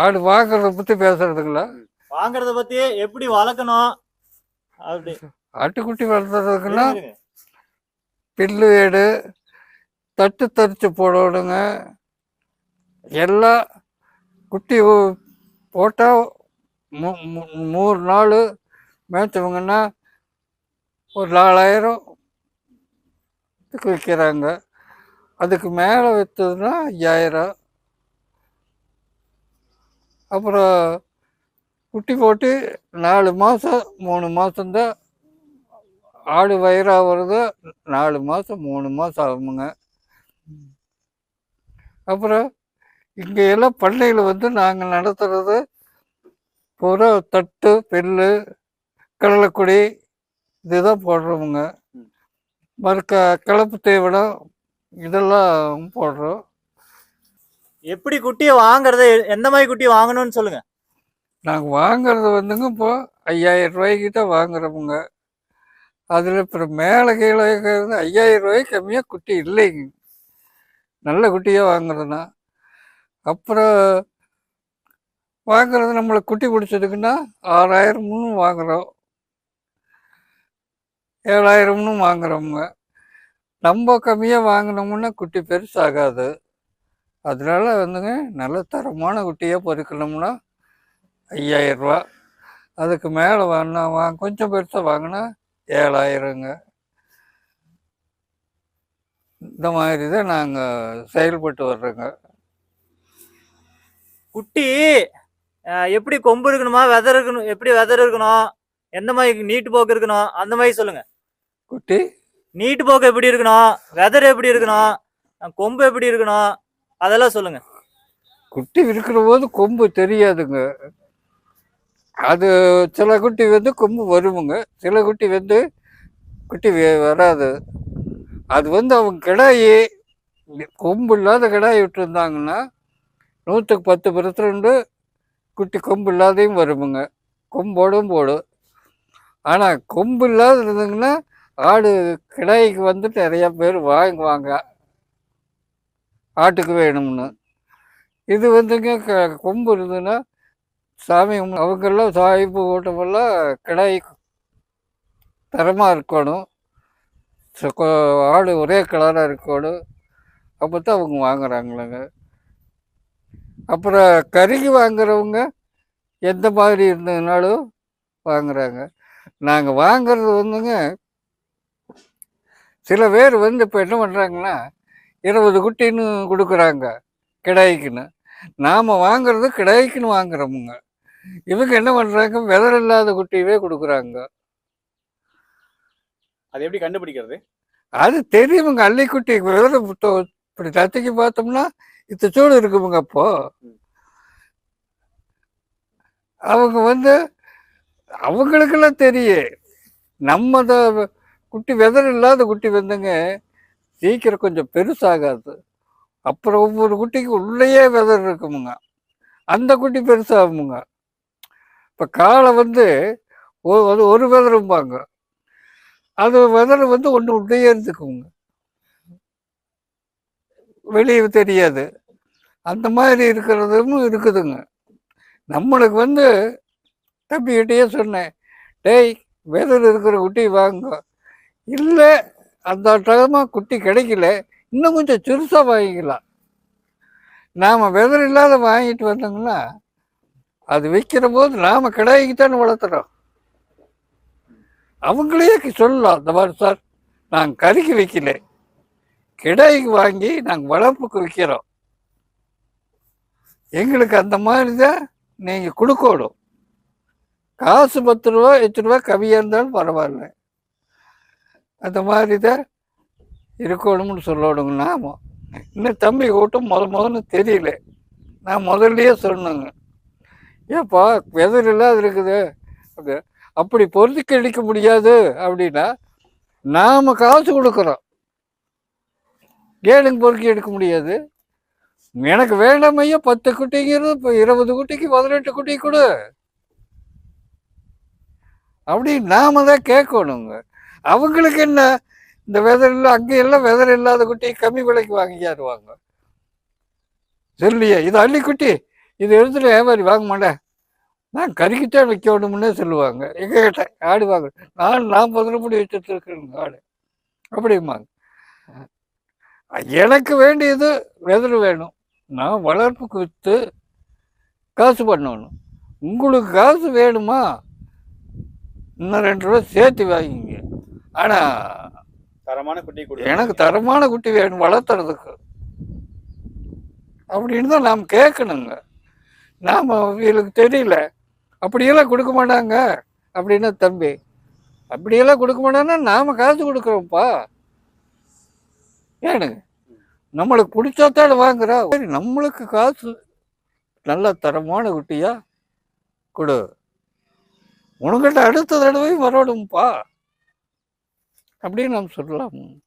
ஆடு வாங்குறத பற்றி பேசுறதுங்களா? வாங்குறத பத்தி எப்படி வளர்க்கணும்? அப்படி. ஆட்டுக்குட்டி வளர்த்துறதுக்குன்னா. பில்லு வீடு தட்டு தரிச்சு போடணுங்க. எல்லாம் குட்டி போட்டால் மூணு நாள் மேய்ச்சவங்கன்னா ஒரு நாலாயிரம் விற்கிறாங்க. அதுக்கு மேலே விற்றதுன்னா ஐயாயிரம். அப்புறம் குட்டி போட்டு நாலு மாதம் மூணு மாதம்தான் ஆடு வயிறாகிறது நாலு மாதம் மூணு மாதம் ஆகுமுங்க. அப்புறம் இங்கே எல்லாம் பண்ணையில் வந்து நாங்கள் நடத்துகிறது பூரா தட்டு பெல்லு கடலைக்குடி இதுதான் போடுறோமுங்க. மறுக்க கலப்பு தேவடம் இதெல்லாம் போடுறோம். எப்படி குட்டியை வாங்குறது எந்த மாதிரி குட்டி வாங்கணும்னு சொல்லுங்க. நாங்கள் வாங்குறது வந்துங்க இப்போ ஐயாயிரம் ரூபாய்க்கிட்ட வாங்குறோமுங்க அதில் இப்போ மேலே கீழே இருக்கிறது ஐயாயிரம் ரூபாய்க்கு கம்மியாக குட்டி இல்லைங்க. நல்ல குட்டியாக வாங்குறதுனா. அப்புறம் வாங்குறது நம்மளை குட்டி பிடிச்சதுக்குன்னா ஆறாயிரம்னு வாங்குறோம். ஏழாயிரம்னு வாங்குறோமுங்க நம்ம கம்மியாக வாங்கினோம்னா குட்டி பெருசாகாது. அதனால வந்துங்க நல்ல தரமான குட்டியாக பொறுக்கணும்னா ஐயாயிரம் ரூபா. அதுக்கு மேலே வாங்கினா வாங்க கொஞ்சம் பெருசாக வாங்கினா ஏழாயிரங்க. இந்த மாதிரி தான் நாங்கள் செயல்பட்டு வர்றோங்க. குட்டி எப்படி கொம்பு இருக்கணுமா வெதர் இருக்கணும் எப்படி வெதர் இருக்கணும் எந்த மாதிரி நீட்டு போக்கு இருக்கணும் அந்த மாதிரி சொல்லுங்க. குட்டி? நீட்டு போக்கு எப்படி இருக்கணும் வெதர் எப்படி இருக்கணும் கொம்பு எப்படி இருக்கணும் அதெல்லாம் சொல்லுங்க. குட்டி இருக்கிற போது கொம்பு தெரியாதுங்க. அது சில குட்டி வந்து கொம்பு வருமுங்க. சில குட்டி வந்து குட்டி வராது. அது வந்து அவங்க கிடாயி கொம்பு இல்லாத கிடாய் விட்டுருந்தாங்கன்னா நூற்றுக்கு பத்து பர்சன்ட் குட்டி கொம்பு இல்லாதையும் வருமுங்க. கொம்போடும் போடும். ஆனால் கொம்பு இல்லாத இருந்ததுங்கன்னா ஆடு கிடாய்க்கு வந்து நிறையா பேர் வாங்குவாங்க. ஆட்டுக்கு வேணும்னு. இது வந்துங்க க- கொம்பு இருந்ததுன்னா சாமி அவங்கெல்லாம் சாய்ப்பு கூட்டமெல்லாம் கிடாய் தரமாக இருக்கணும். ஆடு ஒரே கலராக இருக்கணும். அப்போ தான் அவங்க வாங்குறாங்களாங்க. அப்புறம் கறிக்கு வாங்குறவங்க எந்த மாதிரி இருந்ததுனாலும் வாங்குறாங்க. நாங்கள் வாங்குறது வந்துங்க சில பேர் வந்து இப்போ என்ன பண்ணுறாங்கன்னா இருபது குட்டின்னு கொடுக்குறாங்க கிடாய்க்குன்னு. நாம் வாங்குறது கிடாய்க்குன்னு வாங்குறோமுங்க. இவங்க என்ன பண்ணுறாங்க விதர் இல்லாத குட்டியவே கொடுக்குறாங்க. அது எப்படி கண்டுபிடிக்கிறது? அது தெரியுமுங்க. அள்ளிக்குட்டி விதர் இப்படி தத்திக்கு பார்த்தோம்னா இத்த சூடு இருக்குமுங்க அப்போ. அவங்க வந்து அவங்களுக்கெல்லாம் தெரியும் நம்ம குட்டி விதர் இல்லாத குட்டி வந்துங்க சீக்கிரம் கொஞ்சம் பெருசாகாது. அப்புறம் ஒவ்வொரு குட்டிக்கு உள்ளேயே விதர் இருக்குமுங்க. அந்த குட்டி பெருசாகுமுங்க. இப்போ காலை வந்து ஒ- ஒரு ஒரு விதரும்பாங்க. அது விதர் வந்து ஒன்று உள்ளேயே இருந்துக்குங்க வெளியே தெரியாது. அந்த மாதிரி இருக்கிறதும் இருக்குதுங்க. நம்மளுக்கு வந்து தம்பிக்கிட்டேயே சொன்னேன் டேய் வெதர் இருக்கிற குட்டி வாங்க. இல்லை அந்த டகமாக குட்டி கிடைக்கல. இன்னும் கொஞ்சம் சிறுசாக வாங்கிக்கலாம். நாம் வெதர் இல்லாத வாங்கிட்டு வந்தோம்னா அது விற்கிற போது நாம் கிடாய்க்கு தானே வளர்த்துறோம். அவங்களே சொல்லலாம் இந்த மாதிரி சார் நாங்கள் கறிக்கு விற்கல கிடாய்க்கு வாங்கி நாங்கள் வளர்ப்புக்கு விற்கிறோம் எங்களுக்கு அந்த மாதிரி தான் நீங்கள் கொடுக்கணும். காசு பத்து ரூபா எட்டு ரூபா கம்மியாக இருந்தாலும் பரவாயில்ல. அந்த மாதிரி தான் இருக்கணும்னு சொல்லணுங்க நாம இன்னும் தம்பி கூட்டம் முத முதல்ல தெரியல. நான் முதல்லையே சொன்னேங்க. ஏப்பா வெதர் இல்லாத இருக்குது. அப்படி அப்படி பொருத்தி அடிக்க முடியாது அப்படின்னா நாம் காசு கொடுக்குறோம். ஏழுங்க பொறுக்கி எடுக்க முடியாது. எனக்கு வேண்டாம் ஐயா பத்து குட்டிங்கிறது இப்போ இருபது குட்டிக்கு பதினெட்டு குட்டி கொடு. அப்படி நாம தான் கேட்கணுங்க. அவங்களுக்கு என்ன? இந்த வெதர் இல்லை அங்கே எல்லாம் வெதர் இல்லாத குட்டி கம்மி விலைக்கு வாங்கியாருவாங்க சொல்லியே இது அள்ளிக்குட்டி இது எடுத்துட்டு வியாபாரி வாங்க மாட்டேன் நான் கறிக்குத்தான் வைக்கணும்னே சொல்லுவாங்க. எங்க கிட்ட ஆடு வாங்க. நான் நான் ரூபாய் வச்சுட்டு இருக்கிறேங்க ஆடு. அப்படிம்பாங்க. எனக்கு வேண்டியது வெதர் வேணும். நான் வளர்ப்புக்கு விற்று காசு பண்ணணும். உங்களுக்கு காசு வேணுமா? இன்னும் ரெண்டு ரூபா சேர்த்து வாங்கிங்க. ஆனால் தரமான குட்டி கொடு எனக்கு தரமான குட்டி வேணும் வளர்த்துறதுக்கு. அப்படின்னு தான் நாம் கேட்கணுங்க. நாம் இவங்களுக்கு தெரியல. அப்படியெல்லாம் கொடுக்க மாட்டாங்க. அப்படின்னா தம்பி அப்படியெல்லாம் கொடுக்க மாட்டாங்கன்னா நாம் காசு கொடுக்குறோம்ப்பா. ஏனுங்க நம்மளுக்கு பிடிச்சாத்தாட வாங்குறா. சரி நம்மளுக்கு காசு நல்ல தரமான குட்டியா கொடு. உனக்கிட்ட அடுத்த தடவை வரணும்ப்பா அப்படின்னு நாம் சொல்லலாம்.